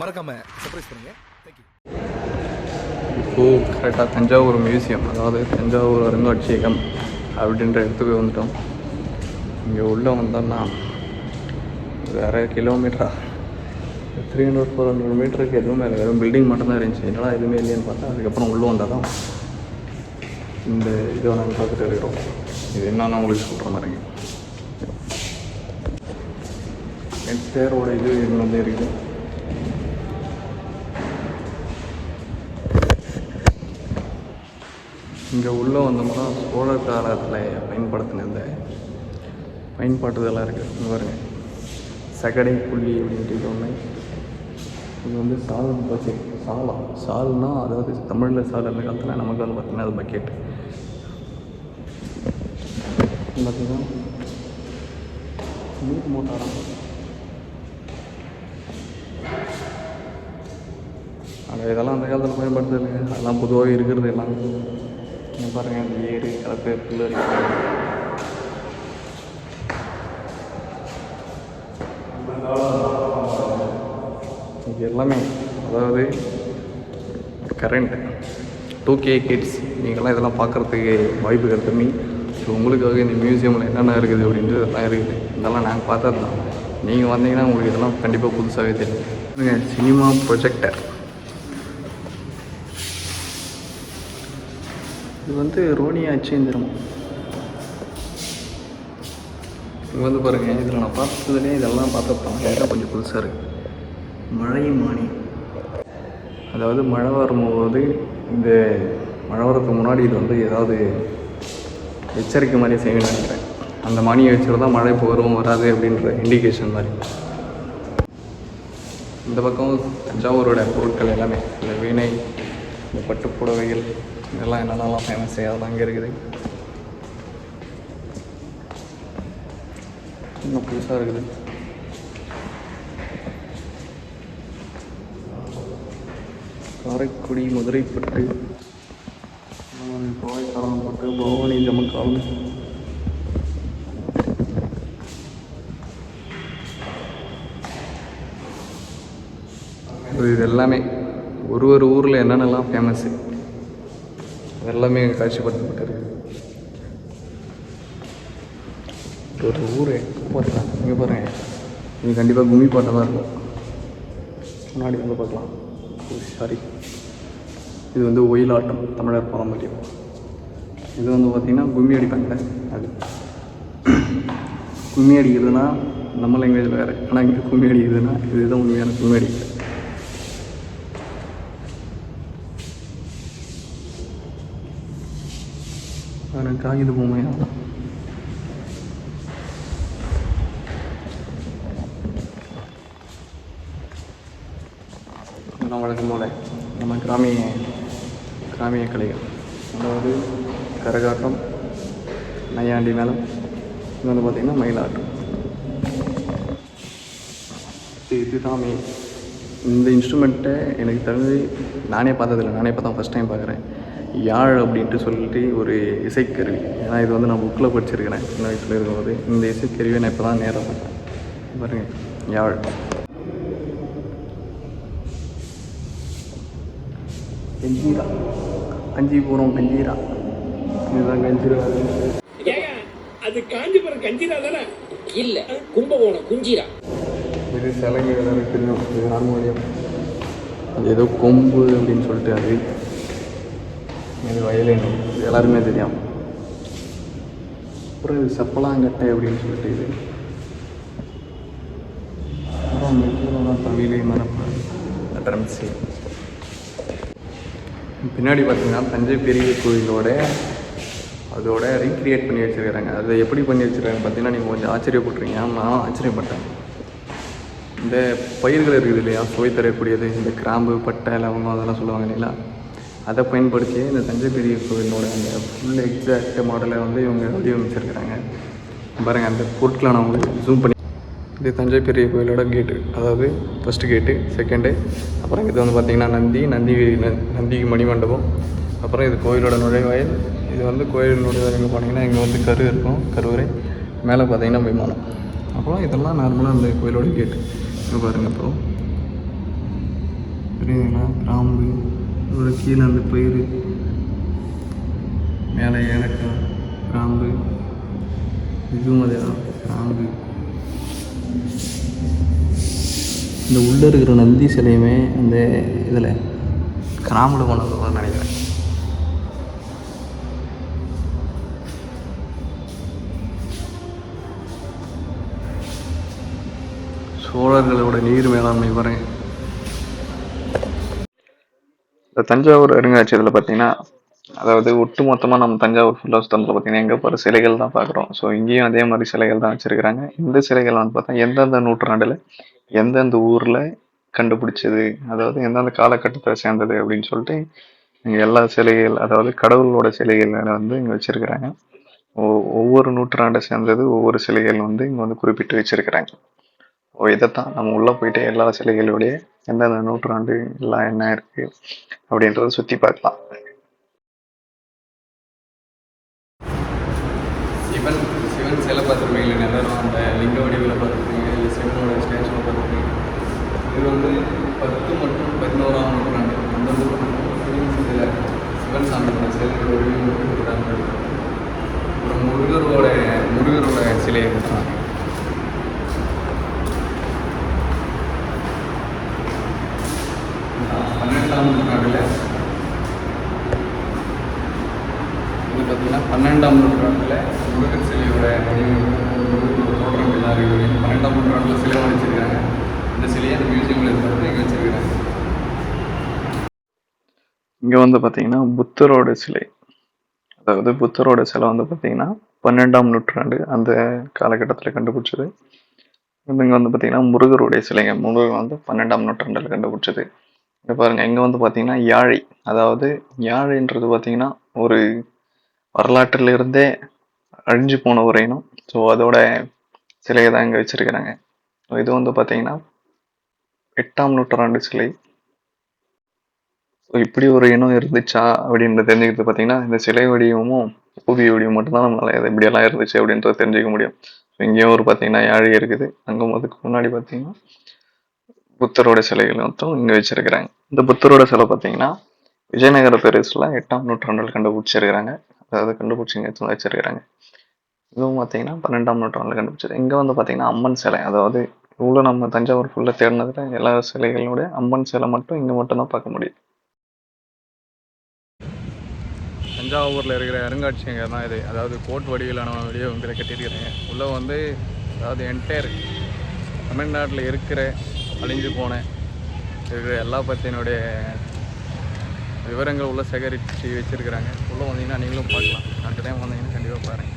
மறக்காம சர்ப்ரைஸ் பண்ணுங்க. இப்போது கரெக்டாக தஞ்சாவூர் மியூசியம் அதாவது தஞ்சாவூர் அருங்காட்சியகம் அப்படின்ற இடத்துக்கு வந்துட்டோம். இங்கே உள்ளே வந்தோம்னா வேறு கிலோமீட்டரா த்ரீ ஹண்ட்ரட் ஃபோர் ஹண்ட்ரட் மீட்டருக்கு எதுவுமே இல்லை. வெறும் பில்டிங் மட்டும்தான் இருந்துச்சு. என்னடா எதுவுமே இல்லைன்னு பார்த்தா அதுக்கப்புறம் உள்ளே வந்தால் தான் இந்த இதை நாங்கள் பார்த்துட்டு இருக்கிறோம். இது என்னன்னு உங்களுக்கு சொல்கிற மாதிரி தேரோட இது இங்கே வந்து இருக்குது இங்கே உள்ளே வந்தோம்னா சோழர் காலத்தில் பயன்படுத்தின இந்த பயன்பாட்டுதெல்லாம் இருக்குது இங்கே பாருங்க. சகடை புள்ளி அப்படின்ட்டு இது ஒன்று இது வந்து சால் பச்சை. சாலம் சால்னால் அதாவது தமிழில் சால் அந்த காலத்தில் நமக்கு வந்து பார்த்திங்கன்னா அது பக்கெட் பார்த்தீங்கன்னா மீட் மோட்டாரம் ஆனால் இதெல்லாம் அந்த காலத்தில் பயன்படுத்துறது அதெல்லாம் பொதுவாக இருக்கிறது எல்லாம். நீங்கள் பாருங்க இந்த ஏரி கலப்பு புல் அரிக்கிறது இது எல்லாமே அதாவது கரண்ட் டூ கே கிட்ஸ் நீங்கள்லாம் இதெல்லாம் பார்க்குறதுக்கு வாய்ப்புகள் கம்மி. ஸோ உங்களுக்காக இந்த மியூசியமில் என்னென்ன இருக்குது அப்படின்றது இதெல்லாம் இருக்குது. இதெல்லாம் நாங்கள் பார்த்தது தான். நீங்கள் வந்தீங்கன்னா உங்களுக்கு இதெல்லாம் கண்டிப்பாக புதுசாகவே தெரியும். சினிமா ப்ரொஜெக்டர் இது வந்து ரோனியா அச்சேந்திரம். இங்கே வந்து பாருங்கள் இதில் நான் பார்த்ததுலேயே இதெல்லாம் பார்த்தப்போ இதெல்லாம் கொஞ்சம் புதுசாக இருக்குது மழை மானி அதாவது மழை வரும்போது இந்த மழை வரதுக்கு முன்னாடி இது வந்து ஏதாவது எச்சரிக்கை மாதிரி செய்யணும்னு நினைக்கிறேன். அந்த மணியை வச்சுட்டு தான் மழை இப்போ வரும் வராது அப்படின்ற இண்டிகேஷன் மாதிரி. இந்த பக்கம் தஞ்சாவூரோட பொருட்கள் எல்லாமே இந்த வீணை இந்த பட்டு புடவைகள் இதெல்லாம் என்னென்னலாம் ஃபேமஸ் அதெல்லாம் அங்கே இருக்குது. இன்னும் புதுசாக இருக்குது. காரைக்குடி மதுரைப்பட்டு கோவைக்காலம் பட்டு பவானி இது எல்லாமே ஒரு ஒரு ஊரில் என்னென்னலாம் ஃபேமஸ்ஸு எல்லாமே இங்கே காட்சிப்படுத்தப்பட்டிருக்கு ஒரு ஊர் போடுறேன் இங்கே பாருங்க இது கண்டிப்பாக கும்மி பாட்டை தான் இருக்கும். முன்னாடி வந்து பார்க்கலாம். Oh, சாரி இது வந்து ஒயிலாட்டம் தமிழர் பாரம்பரியம். இது வந்து பார்த்திங்கன்னா கும்மி அடிப்பாங்க அது கும்மி அடிக்கிறதுனா நம்ம லாங்குவேஜில் வேறு. ஆனால் இங்கே கும்மி அடிக்கிறதுனா இதுதான் உண்மையான கும்மி அடிக்கிறது எனக்கு காகித பொம்மையா நான் வழக்கம் போல நம்ம கிராமிய கிராமிய கலைகள். அதாவது கரகாட்டம் நையாண்டி மேளம் இது வந்து பார்த்திங்கன்னா மயிலாட்டம். இது இதுதான் இந்த இன்ஸ்ட்ருமெண்ட்டை எனக்கு தெரிஞ்சு நானே பார்த்ததில்ல. நானே இப்போ தான் ஃபஸ்ட் டைம் பார்க்குறேன். யாழ் அப்படின்ட்டு சொல்லிட்டு ஒரு இசைக்கருவி. ஏன்னா இது வந்து நான் புக்கில் படிச்சிருக்கிறேன். சின்ன வயசில் இருக்கும்போது. இந்த இசைக்கருவியை நான் இப்போ தான் நேராக பார்த்தேன். பாருங்கள் யாழ். கஞ்சீரா. போகிறோம் கஞ்சீரா. இதுதான் கஞ்சீரா. ஏங்க அது காஞ்சிபுரம் கஞ்சிரா தானே? இல்ல கும்பகோணம் குஞ்சிரா. இது சிலைங்க தெரியும். இது ஹார்மோனியம் அது ஏதோ கொம்பு அப்படின்னு சொல்லிட்டு அது. இது வயலின். இது எல்லாருமே தெரியும். அப்புறம் இது செப்பலாங்கட்டை அப்படின்னு சொல்லிட்டு இது. அப்புறம் மெட்ரோலாம் தமிழ் மரப்பு ட்ரம்ஸு பின்னாடி பார்த்தீங்கன்னா தஞ்சை பெரிய கோயிலோட அதோட ரீக்ரியேட் பண்ணி வச்சுருக்கிறாங்க. அதை எப்படி பண்ணி வச்சுருக்காங்க பார்த்தீங்கன்னா நீங்கள் கொஞ்சம் ஆச்சரியப்பட்டுறீங்க நான் ஆச்சரியப்பட்டேன். இந்த பயிர்கள் இருக்குது இல்லையா? சுவை தரக்கூடியது இந்த கிராம்பு பட்டை லவங்கம் அதெல்லாம் சொல்லுவாங்க இல்லைங்களா? அதை பயன்படுத்தி இந்த தஞ்சை பெரிய கோவிலோட அந்த ஃபுல் எக்ஸாக்ட் மாடலை வந்து இவங்க வடிவமைச்சிருக்கிறாங்க. பாருங்கள் அந்த பொருட்களை நான் உங்களுக்கு ஜூம் பண்ணி இது தஞ்சை பெரிய கோயிலோட கேட்டு அதாவது ஃபஸ்ட்டு கேட்டு செகண்டு அப்புறம் இது வந்து பார்த்திங்கன்னா நந்தி நந்தி நந்தி மணிமண்டபம் அப்புறம் இது கோயிலோட நுழைவாயில். இது வந்து கோயில் நுழைவாயில் போனீங்கன்னா இங்கே வந்து கரு இருக்கும். கருவறை. மேலே பார்த்தீங்கன்னா விமானம். அப்புறம் இதெல்லாம் நார்மலாக அந்த கோயிலோட கேட்டு இங்கே பாருங்கள் அப்புறம் புரியுதுங்களா? கிராம்பு. இதோட கீழே அந்த பயிர் மேலே ஏலக்காய் கிராம்பு. இதுவும் அதே தான் கிராம்பு. இந்த உள்ளே இருக்கிற நந்தி சிலையுமே அந்த இதில் கிராம்பில் கொண்டு நினைக்கிறேன். சோழர்களோட நீர் மேலாண்மை பாருங்க இந்த தஞ்சாவூர் அருங்காட்சியகத்தில் பார்த்தீங்கன்னா அதாவது ஒட்டு மொத்தமாக நம்ம தஞ்சாவூர் ஃபுல்லாக சுத்தத்தில் பார்த்தீங்கன்னா எங்கே போகிற சிலைகள் தான் பார்க்குறோம் ஸோ இங்கேயும் அதே மாதிரி சிலைகள் தான் வச்சுருக்கிறாங்க. இந்த சிலைகள் வந்து பார்த்தா எந்தெந்த நூற்றாண்டில் எந்தெந்த ஊரில் கண்டுபிடிச்சது அதாவது எந்தெந்த காலகட்டத்தை சேர்ந்தது அப்படின்னு சொல்லிட்டு இங்கே எல்லா சிலைகள் அதாவது கடவுளோட சிலைகளை வந்து இங்கே வச்சுருக்கிறாங்க. ஒவ்வொரு நூற்றாண்டை சேர்ந்தது ஒவ்வொரு சிலைகள் வந்து இங்கே வந்து குறிப்பிட்டு வச்சுருக்கிறாங்க. இதைத்தான். நம்ம உள்ளே போயிட்டு எல்லா சிலைகளுடைய எந்தெந்த நூற்றாண்டு எல்லாம் என்ன இருக்குது அப்படின்றத சுற்றி பார்க்கலாம். சிவன் சிவன் சிலை பார்த்துருப்பீங்க எல்லாரும் அந்த லிங்க வடிவில் பார்த்துருப்பீங்க இல்லை சிவனோட ஸ்டேச்சுவை பார்த்துருப்பீங்க. இது வந்து பத்து மற்றும் பதினோராம் நூற்றாண்டு. அந்த நூற்றாண்டு சிவன் சாமியோட சிலைகளுடைய நூற்றாண்டு அப்புறம் முருகரோட முருகரோட சிலையை இருக்காங்க பன்னெண்டாம் நூற்றாண்டில் வந்து பார்த்தீங்கன்னா பன்னெண்டாம் நூற்றாண்டில் முருகன் சிலையோட தோற்றம் எல்லாரும் பன்னெண்டாம் நூற்றாண்டில் சிலை வடிச்சிருக்காங்க இந்த சிலையை அந்த மியூசியமில் இருக்கிறது இங்கே இங்கே வந்து பார்த்தீங்கன்னா புத்தரோட சிலை. அதாவது புத்தரோட சிலை வந்து பார்த்தீங்கன்னா பன்னெண்டாம் நூற்றாண்டு அந்த காலகட்டத்தில் கண்டுபிடிச்சது. இங்கே வந்து பார்த்தீங்கன்னா முருகருடைய சிலைங்க. முருகர் வந்து பன்னெண்டாம் நூற்றாண்டில் கண்டுபிடிச்சது. இங்கே பாருங்கள் இங்கே வந்து பார்த்தீங்கன்னா யாழை. அதாவது யாழைன்றது பார்த்தீங்கன்னா ஒரு வரலாற்றில் இருந்தே அழிஞ்சு போன ஒரு இனம் ஸோ அதோட சிலையை தான் இங்கே வச்சிருக்கிறாங்க. இது வந்து பார்த்தீங்கன்னா எட்டாம் நூற்றாண்டு சிலை. ஸோ இப்படி ஒரு இனம் இருந்துச்சா அப்படின்னு தெரிஞ்சுக்கிறது பார்த்தீங்கன்னா இந்த சிலை வடிவமும் ஓவிய வடிவம் மட்டும்தான் நம்மளால இது இப்படியெல்லாம் இருந்துச்சு அப்படின்றத தெரிஞ்சுக்க முடியும். ஸோ இங்கேயும் ஒரு பார்த்தீங்கன்னா யாழி இருக்குது. அங்கே அதுக்கு முன்னாடி பார்த்தீங்கன்னா புத்தரோட சிலைகள் மொத்தம் இங்கே வச்சிருக்கிறாங்க. இந்த புத்தரோட சிலை பார்த்தீங்கன்னா விஜயநகர பெருசில் எட்டாம் நூற்றாண்டில் கண்டுபிடிச்சிருக்கிறாங்க. அதாவது கண்டுபிடிச்சிங்க வச்சிருக்கிறாங்க இதுவும் பார்த்தீங்கன்னா பன்னெண்டாம் நூற்றாண்டில் கண்டுபிடிச்சது. இங்கே வந்து பார்த்தீங்கன்னா அம்மன் சிலை. அதாவது இவ்வளோ நம்ம தஞ்சாவூர் ஃபுல்லாக தேடினதில் எல்லா சிலைகளோட அம்மன் சிலை மட்டும் இங்கே மட்டும்தான் பார்க்க முடியும். தஞ்சாவூரில் இருக்கிற அருங்காட்சியகம் தான் இது. அதாவது கோட் வடிவிலான வடிவங்களை கட்டியிருக்கிறாங்க. உள்ளே வந்து அதாவது என்டையர் தமிழ்நாட்டில் இருக்கிற அழிஞ்சு போன இருக்கிற எல்லா பற்றினுடைய விவரங்கள் உள்ள சேகரித்து வச்சுருக்கிறாங்க. உள்ளே வந்தீங்கன்னா நீங்களும் பார்க்கலாம். அடுத்த டைம் வந்தீங்கன்னா கண்டிப்பாக பாருங்கள்